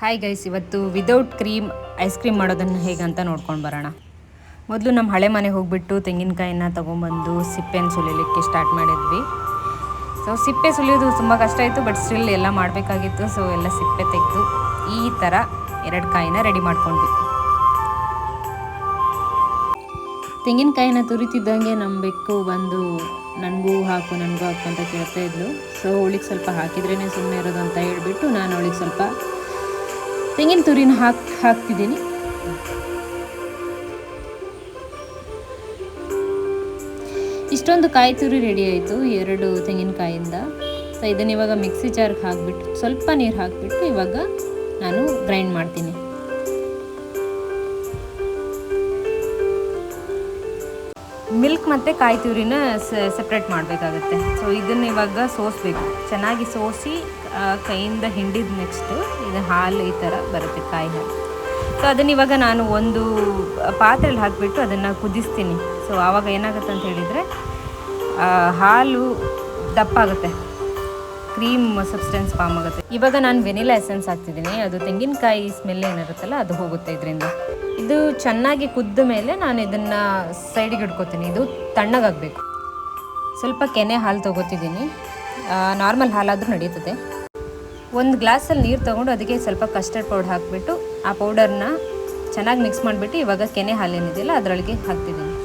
Hi guys ಇವತ್ತು without cream ice cream ಮಾಡೋದನ್ನು ಹೇಗಂತ ನೋಡ್ಕೊಂಡು ಬರೋಣ. ಮೊದಲು ನಮ್ಮ ಹಳೆ ಮನೆಗೆ ಹೋಗ್ಬಿಟ್ಟು ತೆಂಗಿನಕಾಯಿನ ತೊಗೊಂಬಂದು ಸಿಪ್ಪೆನ ಸುಲಿಲಿಕ್ಕೆ ಸ್ಟಾರ್ಟ್ ಮಾಡಿದ್ವಿ. ಸೊ ಸಿಪ್ಪೆ ಸುಲಿಯೋದು ತುಂಬ ಕಷ್ಟ ಆಯಿತು ಬಟ್ ಸ್ಟಿಲ್ ಎಲ್ಲ ಮಾಡಬೇಕಾಗಿತ್ತು. ಸೊ ಎಲ್ಲ ಸಿಪ್ಪೆ ತೆಗೆದು ಈ ಥರ ಎರಡು ಕಾಯಿನ ರೆಡಿ ಮಾಡ್ಕೊಂಡ್ವಿ. ತೆಂಗಿನಕಾಯಿನ ತುರಿತಿದ್ದಂಗೆ ನಮ್ಮ ಬೆಕ್ಕು ಬಂದು ನನಗೂ ಹಾಕು ನನಗೂ ಹಾಕು ಅಂತ ಕೇಳ್ತಾ ಇದ್ಲು. ಸೊ ಅವಳಿಗೆ ಸ್ವಲ್ಪ ಹಾಕಿದ್ರೇ ಸುಮ್ಮನೆ ಇರೋದು ಅಂತ ಹೇಳಿಬಿಟ್ಟು ನಾನು ಅವಳಿಗೆ ಸ್ವಲ್ಪ ತೆಂಗಿನ ತುರಿನ ಹಾಕ್ ಹಾಕ್ತಿದ್ದೀನಿ. ಇಷ್ಟೊಂದು ಕಾಯಿ ತುರಿ ರೆಡಿ ಆಯಿತು ಎರಡು ತೆಂಗಿನಕಾಯಿಂದ. ಸೊ, ಇದನ್ನು ಇವಾಗ ಮಿಕ್ಸಿ ಜಾರ್ಗೆ ಹಾಕಿಬಿಟ್ಟು, ಸ್ವಲ್ಪ ನೀರು ಹಾಕಿಬಿಟ್ಟು ಇವಾಗ ನಾನು ಗ್ರೈಂಡ್ ಮಾಡ್ತೀನಿ. ಮತ್ತು ಕಾಯಿ ತುರಿನ ಸೆಪ್ರೇಟ್ ಮಾಡಬೇಕಾಗುತ್ತೆ. ಸೊ ಇದನ್ನು ಇವಾಗ ಸೋಸಬೇಕು. ಚೆನ್ನಾಗಿ ಸೋಸಿ ಕೈಯಿಂದ ಹಿಂಡಿದ ನೆಕ್ಸ್ಟು ಇದು ಹಾಲು ಈ ಥರ ಬರುತ್ತೆ ಕಾಯಿ ಹಾಲು. ಸೊ ಅದನ್ನ ಇವಾಗ ನಾನು ಒಂದು ಪಾತ್ರೆಯಲ್ಲಿ ಹಾಕಿಬಿಟ್ಟು ಅದನ್ನು ಕುದಿಸ್ತೀನಿ. ಸೊ ಆವಾಗ ಏನಾಗುತ್ತೆ ಅಂತ ಹೇಳಿದರೆ ಹಾಲು ದಪ್ಪ ಆಗುತ್ತೆ ಕ್ರೀಮ್ ಸಬ್ಸ್ಟೆನ್ಸ್ ಫಾರ್ಮ್ ಆಗುತ್ತೆ. ಇವಾಗ ನಾನು ವೆನಿಲಾ ಎಸೆನ್ಸ್ ಹಾಕ್ತಿದ್ದೀನಿ. ಅದು ತೆಂಗಿನಕಾಯಿ ಸ್ಮೆಲ್ ಏನಿರುತ್ತಲ್ಲ, ಅದು ಹೋಗುತ್ತೆ ಇದರಿಂದ. ಇದು ಚೆನ್ನಾಗಿ ಕುದ್ದ ಮೇಲೆ ನಾನು ಇದನ್ನು ಸೈಡಿಗೆ ಇಟ್ಕೋತೀನಿ. ಇದು ತಣ್ಣಗಾಗಬೇಕು. ಸ್ವಲ್ಪ ಕೆನೆ ಹಾಲು ತೊಗೋತಿದ್ದೀನಿ. ನಾರ್ಮಲ್ ಹಾಲಾದರೂ ನಡೀತದೆ. ಒಂದು ಗ್ಲಾಸಲ್ಲಿ ನೀರು ತೊಗೊಂಡು ಅದಕ್ಕೆ ಸ್ವಲ್ಪ ಕಸ್ಟರ್ಡ್ ಪೌಡರ್ ಹಾಕಿಬಿಟ್ಟು, ಆ ಪೌಡರ್ನ ಚೆನ್ನಾಗಿ ಮಿಕ್ಸ್ ಮಾಡಿಬಿಟ್ಟು ಇವಾಗ ಕೆನೆ ಹಾಲೇನಿದೆಯಲ್ಲ ಅದರೊಳಗೆ ಹಾಕ್ತಿದ್ದೀನಿ.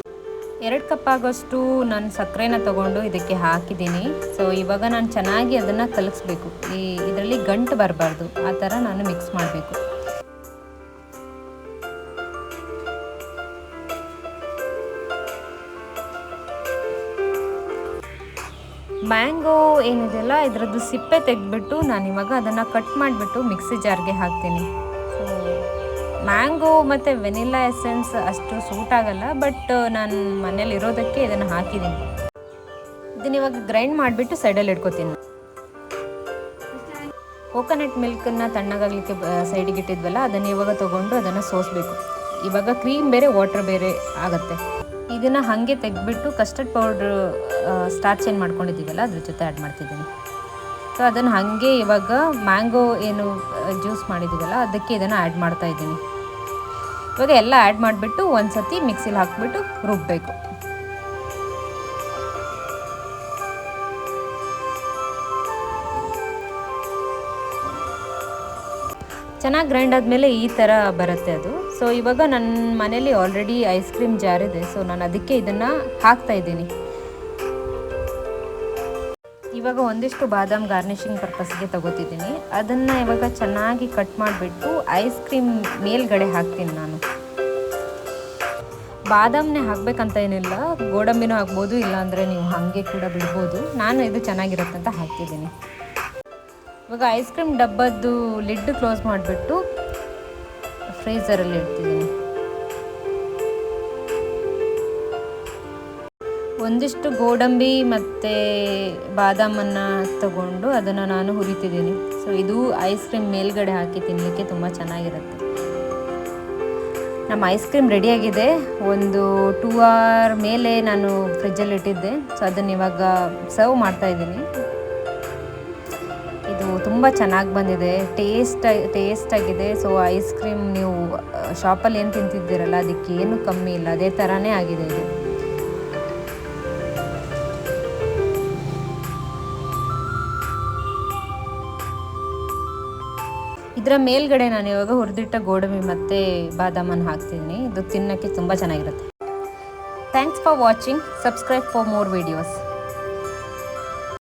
ಎರಡು ಕಪ್ ಆಗೋಷ್ಟು ನಾನು ಸಕ್ಕರೆನ ತೊಗೊಂಡು ಇದಕ್ಕೆ ಹಾಕಿದ್ದೀನಿ. ಸೊ ಇವಾಗ ನಾನು ಚೆನ್ನಾಗಿ ಅದನ್ನು ಕಲಿಸ್ಬೇಕು. ಈ ಇದರಲ್ಲಿ ಗಂಟು ಬರಬಾರ್ದು. ಆ ಥರ ನಾನು ಮಿಕ್ಸ್ ಮಾಡಬೇಕು. ಮ್ಯಾಂಗೋ ಏನಿದೆಯಲ್ಲ, ಇದರದ್ದು ಸಿಪ್ಪೆ ತೆಗೆದ್ಬಿಟ್ಟು ನಾನು ಇವಾಗ ಅದನ್ನು ಕಟ್ ಮಾಡಿಬಿಟ್ಟು ಮಿಕ್ಸಿ ಜಾರ್ಗೆ ಹಾಕ್ತೀನಿ. ಮ್ಯಾಂಗೋ ಮತ್ತು ವೆನಿಲಾ ಎಸೆನ್ಸ್ ಅಷ್ಟು ಸೂಟ್ ಆಗಲ್ಲ, ಬಟ್ ನಾನು ಮನೇಲಿ ಇರೋದಕ್ಕೆ ಇದನ್ನು ಹಾಕಿದ್ದೀನಿ ಇದನ್ನ ಇವಾಗ ಗ್ರೈಂಡ್ ಮಾಡಿಬಿಟ್ಟು ಸೈಡಲ್ಲಿ ಇಟ್ಕೋತೀನಿ. ಕೋಕೋನಟ್ ಮಿಲ್ಕನ್ನು ತಣ್ಣಗಾಗಲಿಕ್ಕೆ ಸೈಡಿಗೆ ಇಟ್ಟಿದ್ವಲ್ಲ, ಅದನ್ನು ಇವಾಗ ತೊಗೊಂಡು ಅದನ್ನು ಸೋಸಬೇಕು. ಇವಾಗ ಕ್ರೀಮ್ ಬೇರೆ ವಾಟರ್ ಬೇರೆ ಆಗುತ್ತೆ. ಇದನ್ನು ಹಾಗೆ ತೆಗೆದ್ಬಿಟ್ಟು ಕಸ್ಟರ್ಡ್ ಪೌಡ್ರ್ ಸ್ಟಾರ್ಚ್ ಏನು ಮಾಡ್ಕೊಂಡಿದ್ದೀವಲ್ಲ, ಅದ್ರ ಜೊತೆ ಆ್ಯಡ್ ಮಾಡ್ತಿದ್ದೀನಿ. ಸೊ ಅದನ್ನು ಹಾಗೆ ಇವಾಗ ಮ್ಯಾಂಗೋ ಏನು ಜ್ಯೂಸ್ ಮಾಡಿದ್ದೀವಲ್ಲ ಅದಕ್ಕೆ ಇದನ್ನು ಆ್ಯಡ್ ಮಾಡ್ತಾ ಇದ್ದೀನಿ. ಇವಾಗ ಎಲ್ಲ ಆ್ಯಡ್ ಮಾಡಿಬಿಟ್ಟು ಒಂದು ಸತಿ ಮಿಕ್ಸಿಲಿ ಹಾಕ್ಬಿಟ್ಟು ರುಬ್ಬಬೇಕು ಚೆನ್ನಾಗಿ ಗ್ರೈಂಡ್ ಆದಮೇಲೆ ಈ ಥರ ಬರುತ್ತೆ ಅದು. ಸೊ ಇವಾಗ ನನ್ನ ಮನೇಲಿ ಆಲ್ರೆಡಿ ಐಸ್ ಕ್ರೀಮ್ ಜಾರಿದೆ ಸೊ ನಾನು ಅದಕ್ಕೆ ಇದನ್ನು ಹಾಕ್ತಾ ಇದ್ದೀನಿ. ಇವಾಗ ಒಂದಿಷ್ಟು ಬಾದಾಮ್ ಗಾರ್ನಿಷಿಂಗ್ ಪರ್ಪಸ್ಗೆ ತಗೋತಿದ್ದೀನಿ. ಅದನ್ನು ಇವಾಗ ಚೆನ್ನಾಗಿ ಕಟ್ ಮಾಡಿಬಿಟ್ಟು ಐಸ್ ಕ್ರೀಮ್ ಮೇಲ್ಗಡೆ ಹಾಕ್ತೀನಿ ನಾನು. ಬಾದಾಮನ್ನೇ ಹಾಕ್ಬೇಕಂತ ಏನಿಲ್ಲ, ಗೋಡಂಬಿನೂ ಹಾಕ್ಬೋದು, ಇಲ್ಲಾಂದರೆ ನೀವು ಹಾಗೆ ಕೂಡ ಬಿಡ್ಬೋದು. ನಾನು ಇದು ಚೆನ್ನಾಗಿರುತ್ತೆ ಅಂತ ಹಾಕ್ತಿದ್ದೀನಿ. ಇವಾಗ ಐಸ್ ಕ್ರೀಮ್ ಡಬ್ಬದ್ದು ಲಿಡ್ ಕ್ಲೋಸ್ ಮಾಡಿಬಿಟ್ಟು ಫ್ರೀಝರಲ್ಲಿ ಇಡ್ತಿದ್ದೀನಿ. ಒಂದಿಷ್ಟು ಗೋಡಂಬಿ ಮತ್ತು ಬಾದಾಮನ್ನು ತಗೊಂಡು ಅದನ್ನು ನಾನು ಹುರಿತಿದ್ದೀನಿ. ಸೊ ಇದು ಐಸ್ ಕ್ರೀಮ್ ಮೇಲ್ಗಡೆ ಹಾಕಿ ತಿನ್ನಲಿಕ್ಕೆ ತುಂಬ ಚೆನ್ನಾಗಿರುತ್ತೆ. ನಮ್ಮ ಐಸ್ ಕ್ರೀಮ್ ರೆಡಿಯಾಗಿದೆ ಒಂದು ಟೂ ಅವರ್ ಮೇಲೆ ನಾನು ಫ್ರಿಜ್ಜಲ್ಲಿ ಇಟ್ಟಿದ್ದೆ. ಸೊ ಅದನ್ನು ಇವಾಗ ಸರ್ವ್ ಮಾಡ್ತಾ ಇದ್ದೀನಿ. ಇದು ತುಂಬ ಚೆನ್ನಾಗಿ ಬಂದಿದೆ. ಟೇಸ್ಟ್ ಟೇಸ್ಟ್ ಆಗಿದೆ. ಸೊ ಐಸ್ ಕ್ರೀಮ್ ನೀವು ಶಾಪಲ್ಲಿ ಏನು ತಿಂತಿದ್ದೀರಲ್ಲ, ಅದಕ್ಕೆ ಏನು ಕಮ್ಮಿ ಇಲ್ಲ. ಅದೇ ಥರನೇ ಆಗಿದೆ ಇದು. ಇದರ ಮೇಲ್ಗಡೆ ನಾನು ಇವಾಗ ಹುರಿದಿಟ್ಟ ಗೋಡಂಬಿ ಮತ್ತು ಬಾದಾಮನ್ನು ಹಾಕ್ತಿದ್ದೀನಿ ಇದು ತಿನ್ನೋಕ್ಕೆ ತುಂಬ ಚೆನ್ನಾಗಿರುತ್ತೆ. Thanks for watching subscribe for more videos